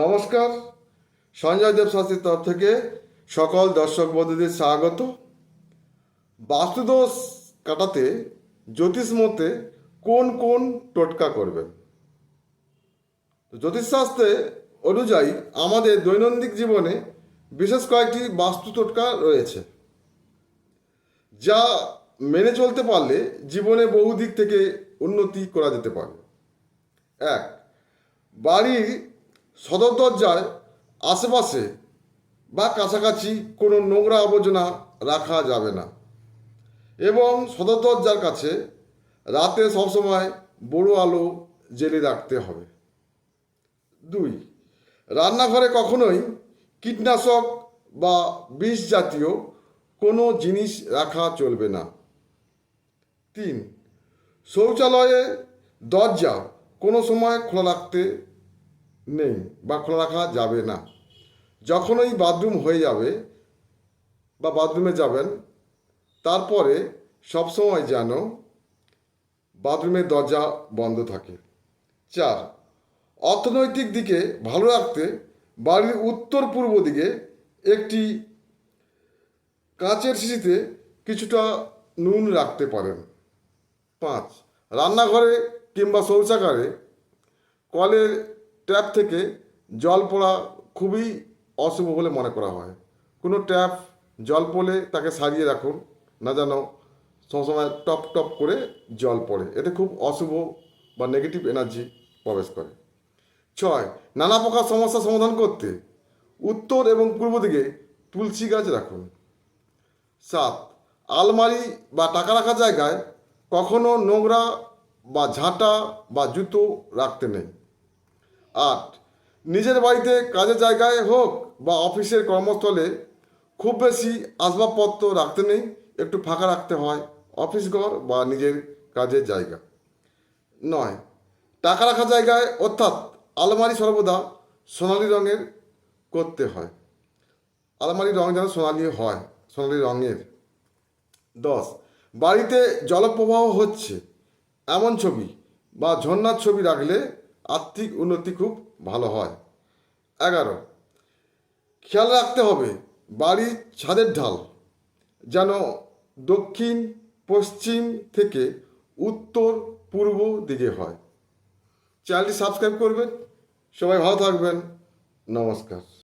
নমস্কার। সঞ্জয় দেব শাস্ত্রীর তরফ থেকে সকল দর্শক বন্ধুদের স্বাগত। বাস্তুদোষ কাটাতে জ্যোতিষ মতে কোন কোন টোটকা করবেন? জ্যোতিষশাস্ত্রে অনুযায়ী আমাদের দৈনন্দিন জীবনে বিশেষ কয়েকটি বাস্তু টোটকা রয়েছে, যা মেনে চলতে পারলে জীবনে বহু দিক থেকে উন্নতি করা যেতে পারে। এক, বাড়ির সদর দরজার আশেপাশে বা কাছাকাছি কোনো নোংরা আবর্জনা রাখা যাবে না। এবং সদর দরজার কাছে রাতে সবসময় বড় আলো জেলে রাখতে হবে। দুই, রান্নাঘরে কখনোই কীটনাশক বা বিষ জাতীয় কোনো জিনিস রাখা চলবে না। তিন, শৌচালয়ে দরজা কোনো সময় খোলা রাখতে নেই, বা খোলা রাখা যাবে না। যখন ওই বাথরুম হয়ে যাবে বা বাথরুমে যাবেন, তারপরে সবসময় যেন বাথরুমের দরজা বন্ধ থাকে। চার, অর্থনৈতিক দিকে ভালো রাখতে বাড়ির উত্তর পূর্ব দিকে একটি কাঁচের শিশিতে কিছুটা নুন রাখতে পারেন। পাঁচ, রান্নাঘরে কিংবা শৌচাগারে কলের ট্যাপ থেকে জল পড়া খুবই অশুভ বলে মনে করা হয়। কোনো ট্যাপ, জল পড়লে তাকে সারিয়ে রাখুন। না যেন সবসময় টপ টপ করে জল পড়ে। এতে খুব অশুভ বা নেগেটিভ এনার্জি প্রবেশ করে। ছয়, নানা প্রকার সমস্যা সমাধান করতে উত্তর এবং পূর্ব দিকে তুলসী গাছ রাখুন। সাত, আলমারি বা টাকা রাখার জায়গায় কখনো নোংরা বা ঝাঁটা বা জুতো রাখতে নেই। আট। নিজের বাড়িতে কাজের জায়গায় হোক বা অফিসের কর্মস্থলে খুব বেশি আসবাবপত্র রাখতে নেই, একটু ফাঁকা রাখতে হয় অফিস ঘর বা নিজের কাজের জায়গা। নয়, টাকা রাখার জায়গায় অর্থাৎ আলমারি সর্বদা সোনালি রঙের করতে হয়। আলমারির রং যেন সোনালি হয়, সোনালি রঙের। দশ, বাড়িতে জলপ্রবাহ হচ্ছে, এমন ছবি বা ঝর্ণার ছবি রাখলে আর্থিক উন্নতি খুব ভালো হয়। এগারো, খেয়াল রাখতে হবে বাড়ির ছাদের ঢাল যেন দক্ষিণ, পশ্চিম থেকে উত্তর, পূর্ব দিকে হয়। চ্যানেলটি সাবস্ক্রাইব করবেন। সবাই ভালো থাকবেন। নমস্কার।